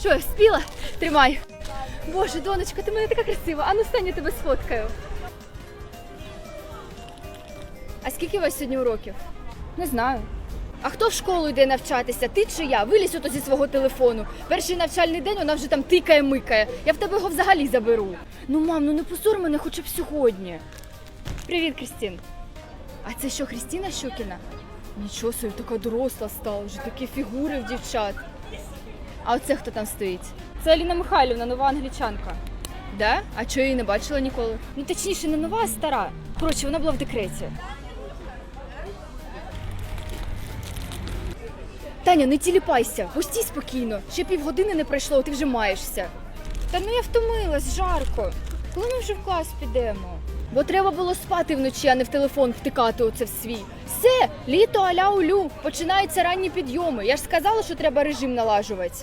Що, спіла? Тримай. Боже, донечка, ти мене така красива. А ну стань, я тебе сфоткаю. А скільки у вас сьогодні уроків? Не знаю. А хто в школу йде навчатися? Ти чи я? Вилізь ото зі свого телефону. Перший навчальний день вона вже там тикає, микає. Я в тебе його взагалі заберу. Ну, мам, ну не позор мене хоча б сьогодні. Привіт, Крістін. А це що, Христина Щукіна? Нічого собі, така доросла стала, вже такі фігури в дівчат. А оце хто там стоїть? Це Аліна Михайлівна, нова англічанка. Да? А чого її не бачила ніколи? Ну точніше, не нова, а стара. Коротше, вона була в декреті. Таня, не тіліпайся, гостій спокійно. Ще півгодини не пройшло, ти вже маєшся. Та ну я втомилась, жарко. Коли ми вже в клас підемо? Бо треба було спати вночі, а не в телефон втикати оце в свій. Все, літо аля улю, починаються ранні підйоми. Я ж сказала, що треба режим налажувати.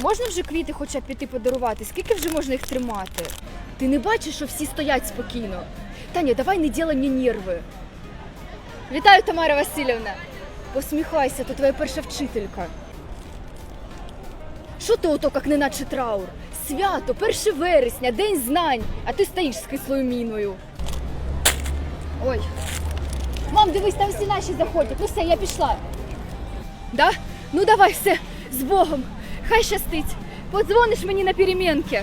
Можна вже квіти хоча б піти подарувати? Скільки вже можна їх тримати? Ти не бачиш, що всі стоять спокійно. Таня, давай не ділай мені нерви. Вітаю, Тамара Васильівна. Посміхайся, то твоя перша вчителька. Що ти ото, як неначе траур? Свято, 1 вересня, день знань, а ти стоїш з кислою міною. Ой. Мам, дивись, там всі наші заходять. Ну все, я пішла. Да? Ну давай все, з Богом. Хай щастить. Подзвониш мені на перемінки.